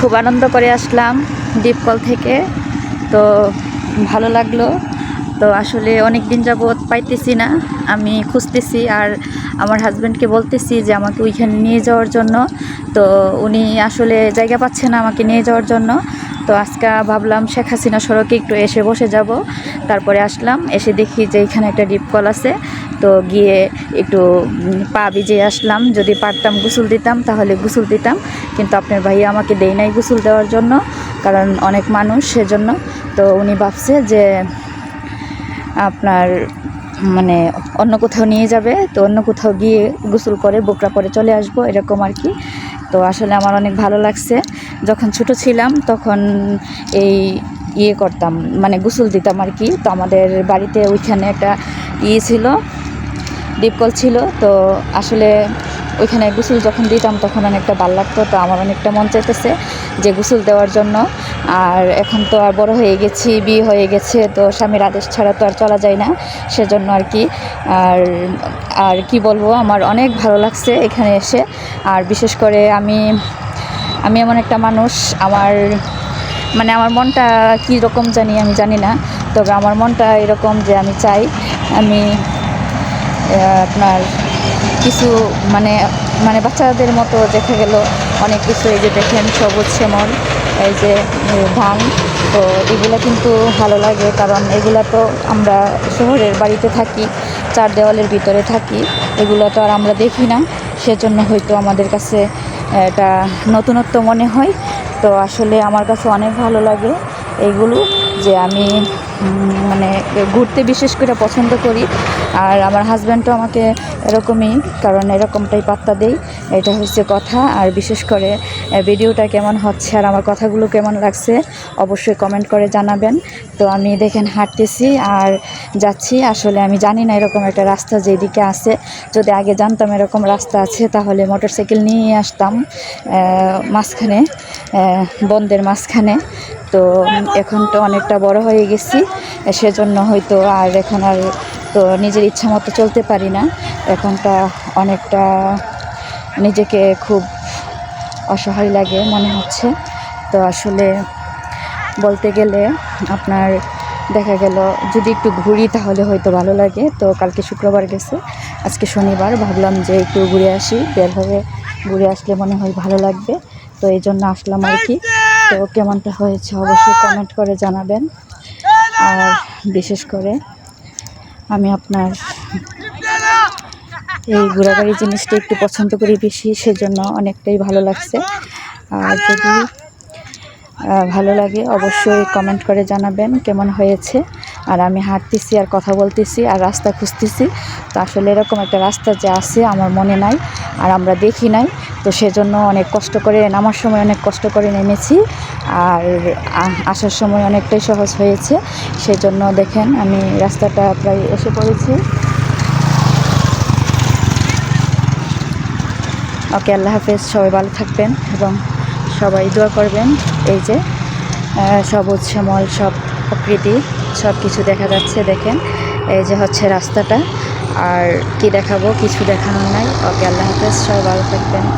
খুব আনন্দ করে আসলাম ডিপকল থেকে। তো ভালো লাগল। তো আসলে অনেক দিন যাবৎ পাইতেছি না। আমি খুঁজতেছি আর আমার হাজব্যান্ডকে বলতেছি যে আমাকে ওইখানে নিয়ে যাওয়ার জন্য। তো উনি আসলে জায়গা পাচ্ছে না আমাকে নিয়ে যাওয়ার জন্য। তো আজকে ভাবলাম শেখ হাসিনা সড়কে একটু এসে বসে যাব। তারপরে আসলাম, এসে দেখি যে এখানে একটা ডিপ কল আছে। তো গিয়ে একটু পা ভিজে আসলাম। যদি পারতাম গোসল দিতাম, তাহলে গোসল দিতাম। কিন্তু আপনার ভাইয়া আমাকে দেয় নাই গোসল দেওয়ার জন্য, কারণ অনেক মানুষ সেজন্য। তো উনি ভাবছে যে আপনার মানে অন্য কোথাও নিয়ে যাবে, তো অন্য কোথাও গিয়ে গোসল করে বোকরা পরে চলে আসব, এরকম আর কি। তো আসলে আমার অনেক ভালো লাগছে। যখন ছোট ছিলাম তখন এই ইয়ে করতাম মানে গোসল দিতাম আর কি। তো আমাদের বাড়িতে ওইখানে একটা ইয়ে ছিল ডিপকল ছিল। তো আসলে ওইখানে গোসল যখন দিতাম, তখন অনেকটা ভালো লাগতো। তো আমার অনেকটা মন চাইতেছে যে গোসল দেওয়ার জন্য। আর এখন তো আর বড় হয়ে গেছি, বিয়ে হয়ে গেছে, তো স্বামীর আদেশ ছাড়া তো আর চলা যায় না। সেজন্য আর কি। আর আর কি বলব, আমার অনেক ভালো লাগছে এখানে এসে। আর বিশেষ করে আমি আমি এমন একটা মানুষ, আমার মানে আমার মনটা কী রকম জানি আমি জানি না। তবে আমার মনটা এরকম যে আমি চাই, আমি আপনার কিছু মানে মানে বাচ্চাদের মতো দেখা গেল অনেক কিছু, এই যে দেখেন সবুজ শ্যামল, এই যে ধান তো এগুলো কিন্তু ভালো লাগে কারণ এগুলো তো আমরা শহরের বাড়িতে থাকি, চার দেওয়ালের ভিতরে থাকি, এগুলো তো আর আমরা দেখি না, সেজন্য হয়তো আমাদের কাছে এটা নতুনত্ব মনে হয়। তো আসলে আমার কাছে অনেক ভালো লাগে এইগুলো যে আমি মানে ঘুরতে বিশেষ করে পছন্দ করি। আর আমার হাজব্যান্ডও আমাকে এরকমই কারণ এরকমটাই পাত্তা দেই। এটা হচ্ছে কথা। আর বিশেষ করে ভিডিওটা কেমন হচ্ছে আর আমার কথাগুলো কেমন লাগছে অবশ্যই কমেন্ট করে জানাবেন। তো আমি দেখেন হাঁটতেছি আর যাচ্ছি। আসলে আমি জানি না এরকম একটা রাস্তা যেদিকে আছে। যদি আগে জানতাম এরকম রাস্তা আছে তাহলে মোটরসাইকেল নিয়ে আসতাম মাঝখানে আহ, বন্দের মাঝখানে। তো এখন তো অনেকটা বড় হয়ে গেছি, সেজন্য হয়তো আর এখন আর, তো নিজের ইচ্ছা মতো চলতে পারি না। এখনটা অনেকটা নিজেকে খুব অসহায় লাগে মনে হচ্ছে। তো আসলে বলতে গেলে আপনার দেখা গেল, যদি একটু ঘুরি তাহলে হয়তো ভালো লাগে। তো কালকে শুক্রবার গেছে, আজকে শনিবার, ভাবলাম যে একটু ঘুরে আসি বের হয়ে ঘুরে আসলে মনে হয় ভালো লাগবে। তো এই জন্য আসলাম আর কি। তো কেমনটা হয়েছে অবশ্যই কমেন্ট করে জানাবেন। আর বিশেষ করে আমি আপনার এই ঘোরাঘুরি জিনিসটা একটু পছন্দ করি বেশি, সেজন্য অনেকটাই ভালো লাগছে। আর যদি ভালো লাগে অবশ্যই কমেন্ট করে জানাবেন কেমন হয়েছে। আর আমি হাঁটতেছি আর কথা বলতেছি আর রাস্তা খুঁজতেছি। তো আসলে এরকম একটা রাস্তা যে আছে আমার মনে নাই আর আমরা দেখি নাই। তো সেজন্য অনেক কষ্ট করে, নামার সময় অনেক কষ্ট করে নেমেছি আর আসার সময় অনেকটাই সহজ হয়েছে। সেজন্য দেখেন আমি রাস্তাটা প্রায় এসে পড়েছি। ওকে, আল্লাহ হাফেজ, সবাই ভালো থাকবেন এবং সবাই দোয়া করবেন। এই যে সবুজ, শ্যামল, সব প্রকৃতি। সব কিছু দেখা যাচ্ছে, দেখেন। এই যে হচ্ছে রাস্তাটা। আর কি দেখাবো, কিছু দেখানো নাই। ওকে, আল্লাহ হাফেজ সব ভালো থাকবেন।